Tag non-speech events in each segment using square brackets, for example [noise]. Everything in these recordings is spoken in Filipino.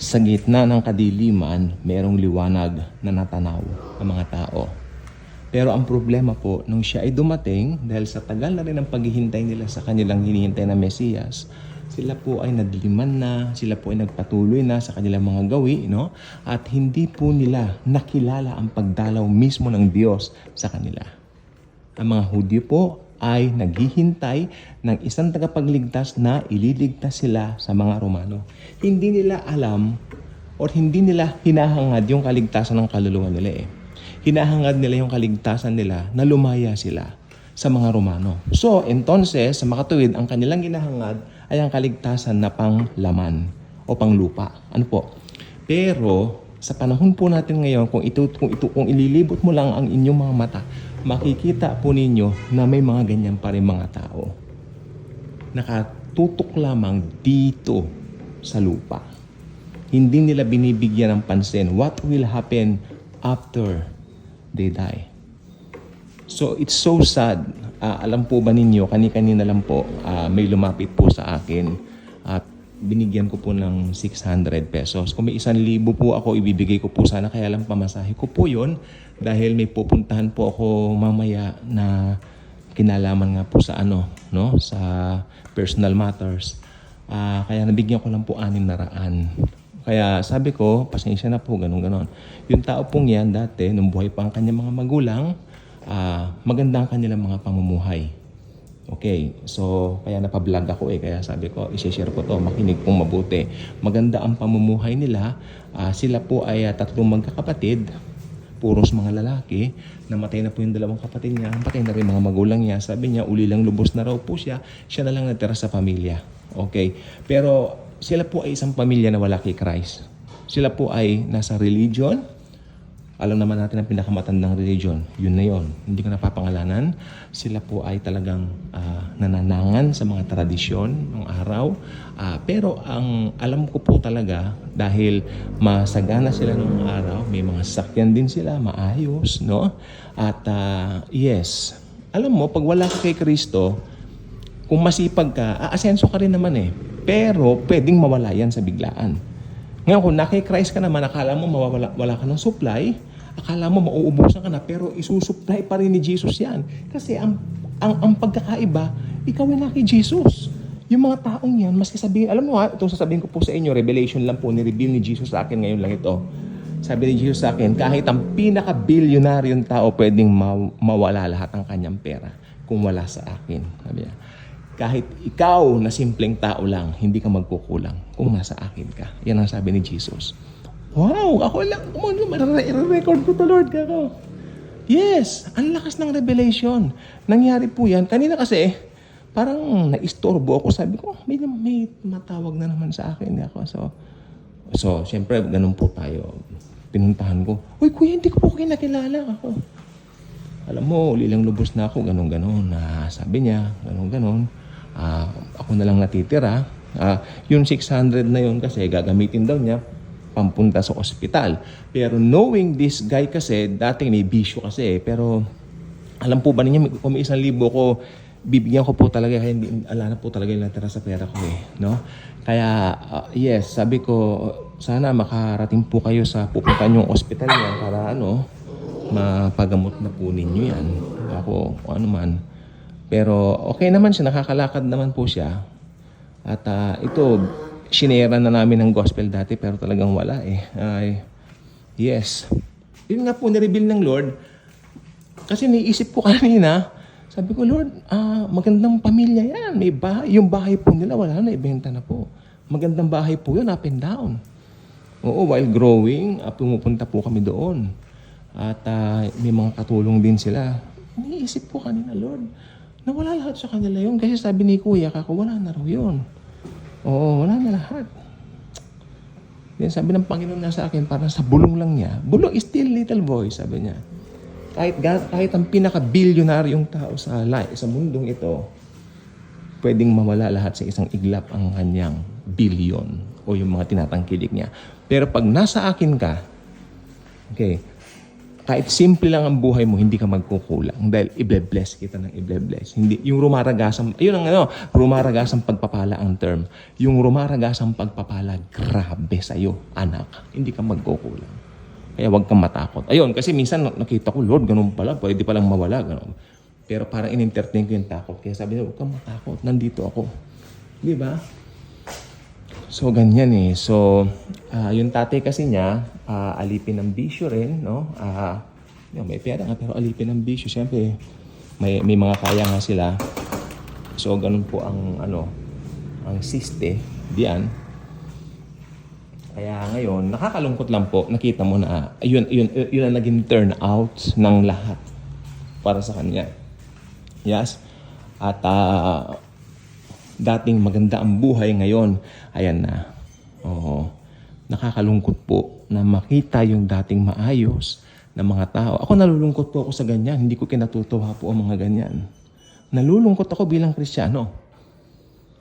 Sa gitna ng kadiliman, merong liwanag na natanaw ng mga tao. Pero ang problema po, nung siya ay dumating, dahil sa tagal na rin ang paghihintay nila sa kanilang hinihintay na Mesiyas, sila po ay nadiliman na, sila po ay nagpatuloy na sa kanilang mga gawi, no? At hindi po nila nakilala ang pagdalaw mismo ng Diyos sa kanila. Ang mga Hudyo po ay naghihintay ng isang tagapagligtas na ililigtas sila sa mga Romano. Hindi nila alam o hindi nila hinahangad yung kaligtasan ng kaluluwa nila eh. Hinahangad nila yung kaligtasan nila na lumaya sila sa mga Romano. So, entonces, sa makatuwid, ang kanilang hinahangad ay ang kaligtasan na panglaman o panglupa. Ano po? Pero sa panahon po natin ngayon, kung ito, kung ito, kung ililibot mo lang ang inyong mga mata, makikita po ninyo na may mga ganyan pa rin mga tao. Nakatutok lamang dito sa lupa. Hindi nila binibigyan ng pansin what will happen after they die. So it's so sad. Ah, alam po ba ninyo, kani-kanina lang po, ah, may lumapit po sa akin binigyan ko po ng 600 pesos. Kung may isang libo po ako, ibibigay ko po sana, kaya lang pamasahe ko po yon dahil may pupuntahan po ako mamaya na kinalaman nga po sa ano, no, sa personal matters. Ah, kaya nabigyan ko lang po anim na raan. Kaya sabi ko, pasensya na po, ganun ganon. Yung tao pong yan dati, nung buhay pa ang kanyang mga magulang, ah, maganda ang kanilang mga pamumuhay. Okay, so kaya napablog ako eh, kaya sabi ko, isi-share ko to, makinig pong mabuti. Maganda ang pamumuhay nila, Ah, sila po ay ah, tatlong magkakapatid, puros mga lalaki, namatay na po yung dalawang kapatid niya, patay na rin mga magulang niya. Sabi niya, uli lang lubos na raw po siya, siya na lang natira sa pamilya. Okay, pero sila po ay isang pamilya na wala kay Christ. Sila po ay nasa religion, alam naman natin ang pinakamatandang religion. Yun na yun. Hindi ko napapangalanan. Sila po ay talagang ah, nananangan sa mga tradisyon ng araw. Ah, pero ang alam ko po talaga, dahil masagana sila ng araw, may mga sasakyan din sila, maayos, no? At ah, yes, alam mo, pag wala ka kay Kristo, kung masipag ka, aasenso ka rin naman eh. Pero pwedeng mawala yan sa biglaan. Ngayon, kung nakay Christ ka naman, akala mo mawawala wala ka ng supply, akala mo mauubusan ka na, pero isusupply pa rin ni Jesus yan. Kasi ang, ang, ang pagkakaiba, ikaw ay naki Jesus. Yung mga taong yan, maski sabihin, alam mo ha, itong sasabihin ko po sa inyo, revelation lang po, ni-reveal ni Jesus sa akin ngayon lang ito. Sabi ni Jesus sa akin, kahit ang pinaka-bilyonaryong tao pwedeng ma- mawala lahat ng kanyang pera kung wala sa akin. Sabi niya, kahit ikaw na simpleng tao lang, hindi ka magkukulang kung nasa akin ka. Yan ang sabi ni Jesus. Wow! Ako lang, i-record ko to Lord. Kako. Yes! Ang lakas ng revelation. Nangyari po yan. Kanina kasi, parang naistorbo ako. Sabi ko, may, may matawag na naman sa akin. Ako. So, so, siyempre, ganun po tayo. Pinuntahan ko, Uy, kuya, hindi ko po kayo nakilala ako. Alam mo, lilang lubos na ako, ganun ganon Na sabi niya, ganun ganon Ah, ako na lang natitira. Ah, yung 600 na yun kasi gagamitin daw niya pampunta sa ospital. Pero knowing this guy kasi, dating may bisyo kasi. Pero alam po ba ninyo, kung isang libo ko, bibigyan ko po talaga, kaya hindi, ala na po talaga yung natira sa pera ko eh. No? Kaya, ah, yes, sabi ko, sana makarating po kayo sa pupunta yung ospital niya para ano, mapagamot na po ninyo yan. Ako, kung ano man. Pero okay naman siya, nakakalakad naman po siya. At ah, ito, sinera na namin ng gospel dati pero talagang wala eh. Ay, yes. Yun nga po, nireveal ng Lord. Kasi niisip ko [laughs] kanina, sabi ko, Lord, ah, magandang pamilya yan. May bahay. Yung bahay po nila, wala na, ibenta na po. Magandang bahay po yun, up and down. Oo, while growing, ah, pumupunta po kami doon. At ah, may mga katulong din sila. Niisip ko kanina, Lord, nawala lahat sa kanila yun. Kasi sabi ni Kuya, kako, wala na raw yun. Oo, wala na lahat. Then sabi ng Panginoon na sa akin, parang sa bulong lang niya, bulong is still little voice, sabi niya. Kahit, kahit ang pinaka-bilyonaryong tao sa, li- sa mundong ito, pwedeng mawala lahat sa isang iglap ang kanyang billion o yung mga tinatangkilik niya. Pero pag nasa akin ka, okay, kahit simple lang ang buhay mo, hindi ka magkukulang. Dahil i-bless kita ng i-bless. Hindi, yung rumaragasang, ayun ang ano, rumaragasang pagpapala ang term. Yung rumaragasang pagpapala, grabe sa'yo, anak. Hindi ka magkukulang. Kaya huwag kang matakot. Ayun, kasi minsan nakita ko, Lord, ganun pala, pwede palang mawala. Ganun. Pero parang in-entertain ko yung takot. Kaya sabi niya, huwag kang matakot, nandito ako. Di ba? So, ganyan eh. So, ah, yung tatay kasi niya, ah, alipin ng bisyo rin, no? Yun, may pera nga, pero alipin ng bisyo. Siyempre, may, may mga kaya nga sila. So, ganun po ang, ano, ang siste diyan. Kaya ngayon, nakakalungkot lang po. Nakita mo na, yun, yun, yun ang naging turnout ng lahat para sa kanya. Yes? At ah, dating maganda ang buhay ngayon, ayan na. Oo. Nakakalungkot po na makita yung dating maayos na mga tao. Ako nalulungkot po ako sa ganyan. Hindi ko kinatutuwa po ang mga ganyan. Nalulungkot ako bilang Kristiyano.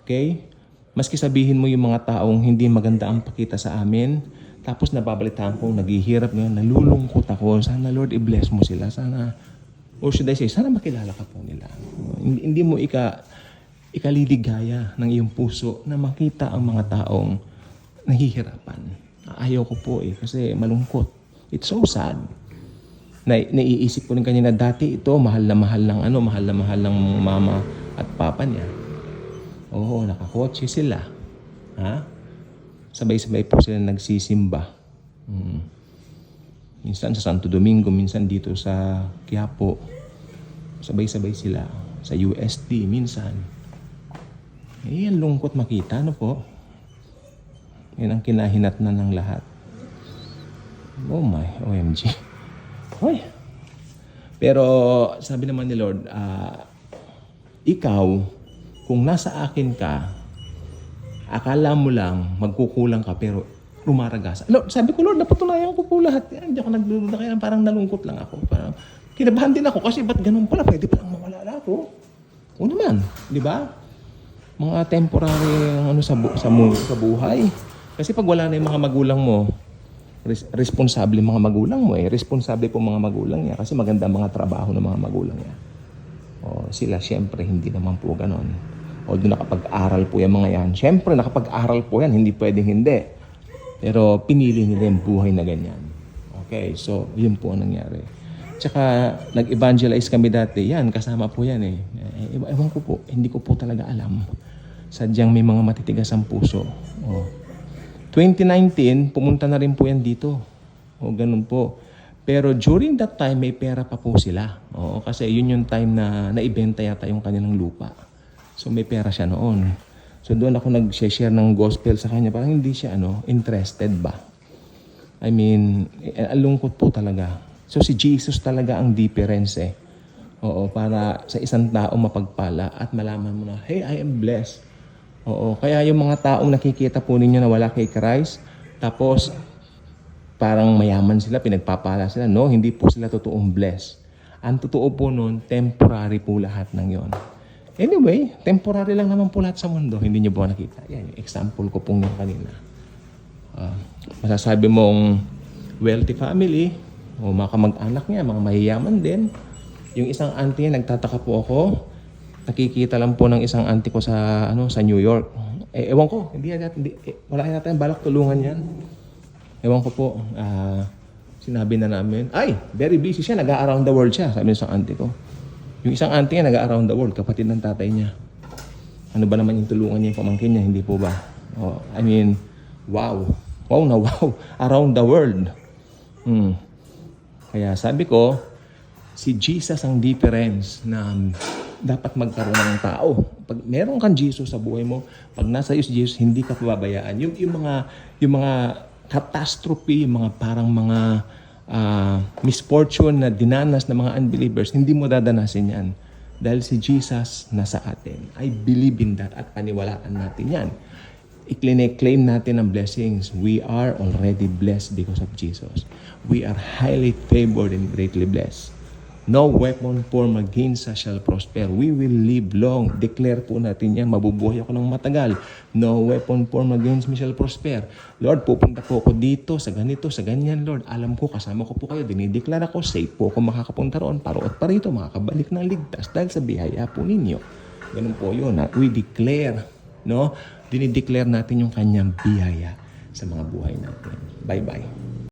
Okay? Maski sabihin mo yung mga taong hindi maganda ang pakita sa amin, tapos nababalitaan kong naghihirap ngayon, nalulungkot ako. Sana Lord, i-bless mo sila. Sana, or should I say, sana makilala ka po nila. Hindi, hindi mo ika, ikaliligaya ng iyong puso na makita ang mga taong nahihirapan. Ayaw ko po eh, kasi malungkot. It's so sad. Na, naiisip ko rin kanina, dati ito, mahal na mahal ng ano, mahal na mahal ng mama at papa niya. Oo, nakakotse sila. Ha? Sabay-sabay po sila nagsisimba. Mm. Minsan sa Santo Domingo, minsan dito sa Quiapo. Sabay-sabay sila. Sa UST, minsan. Eh, ang lungkot makita, ano po? Yan ang kinahinat na ng lahat. Oh my, OMG. Hoy. Pero sabi naman ni Lord, ah, ikaw, kung nasa akin ka, akala mo lang magkukulang ka pero rumaragas. Lord, sabi ko, Lord, napatunayan ko po lahat yan. Hindi ako nagdududa kaya parang nalungkot lang ako. Parang kinabahan din ako kasi ba't ganun pala? Pwede palang mawala lahat oh. O naman, di ba? Mga temporary ang ano sa, bu- sa, mu- sa buhay. Kasi pag wala na yung mga magulang mo, res- responsable mga magulang mo eh. Responsable po mga magulang niya kasi maganda ang mga trabaho ng mga magulang niya. O, sila siyempre hindi naman po ganon. Although nakapag-aral po yung mga yan. Siyempre nakapag-aral po yan, hindi pwedeng hindi. Pero pinili nila yung buhay na ganyan. Okay, so yun po ang nangyari. Tsaka nag-evangelize kami dati, yan, kasama po yan eh. ewan- ewan ko po, hindi ko po talaga alam. Sadyang may mga matitigas ang puso. Oh. 2019, pumunta na rin po yan dito. O, ganun po. Pero during that time, may pera pa po sila. Oo, kasi yun yung time na naibenta yata yung kanilang lupa. So may pera siya noon. So doon ako nag-share ng gospel sa kanya. Parang hindi siya ano, interested ba? I mean, eh, ang lungkot po talaga. So si Jesus talaga ang difference eh. Oo, para sa isang tao mapagpala at malaman mo na, hey, I am blessed. Oo, kaya yung mga taong nakikita po ninyo na wala kay Christ, tapos parang mayaman sila, pinagpapala sila. No, hindi po sila totoong blessed. Ang totoo po nun, temporary po lahat ng yon. Anyway, temporary lang naman po lahat sa mundo. Hindi niyo po nakita. Yan, yung example ko pong yung kanina. Ah, masasabi mong wealthy family, o mga kamag-anak niya, mga mahiyaman din. Yung isang auntie niya, nagtataka po ako, nakikita lang po ng isang auntie ko sa ano sa New York. Eh, ewan ko, hindi natin, hindi, eh, wala natin balak tulungan yan. Ewan ko po, ah, sinabi na namin, ay, very busy siya, nag-around the world siya, sabi ng isang auntie ko. Yung isang auntie niya, nag-around the world, kapatid ng tatay niya. Ano ba naman yung tulungan niya, yung pamangkin niya, hindi po ba? Oh, I mean, wow. Wow na wow. [laughs] Around the world. Hmm. Kaya sabi ko, si Jesus ang difference na dapat magkaroon ng tao. Pag meron kang Jesus sa buhay mo, pag nasa iyo si Jesus, hindi ka pababayaan. Yung, yung mga yung mga catastrophe, yung mga parang mga ah, misfortune na dinanas ng mga unbelievers, hindi mo dadanasin yan. Dahil si Jesus nasa atin. I believe in that at paniwalaan natin yan. I-claim natin ang blessings. We are already blessed because of Jesus. We are highly favored and greatly blessed. No weapon formed against us shall prosper. We will live long. Declare po natin yan. Mabubuhay ako ng matagal. No weapon formed against me shall prosper. Lord, pupunta po ako dito, sa ganito, sa ganyan, Lord. Alam ko, kasama ko po kayo. Dinideklara ko, safe po ako makakapunta roon. Paroot pa rito, makakabalik ng ligtas dahil sa biyaya po ninyo. Ganun po yun. Ha? We declare, no? Dinideclare natin yung kanyang biyaya sa mga buhay natin. Bye-bye.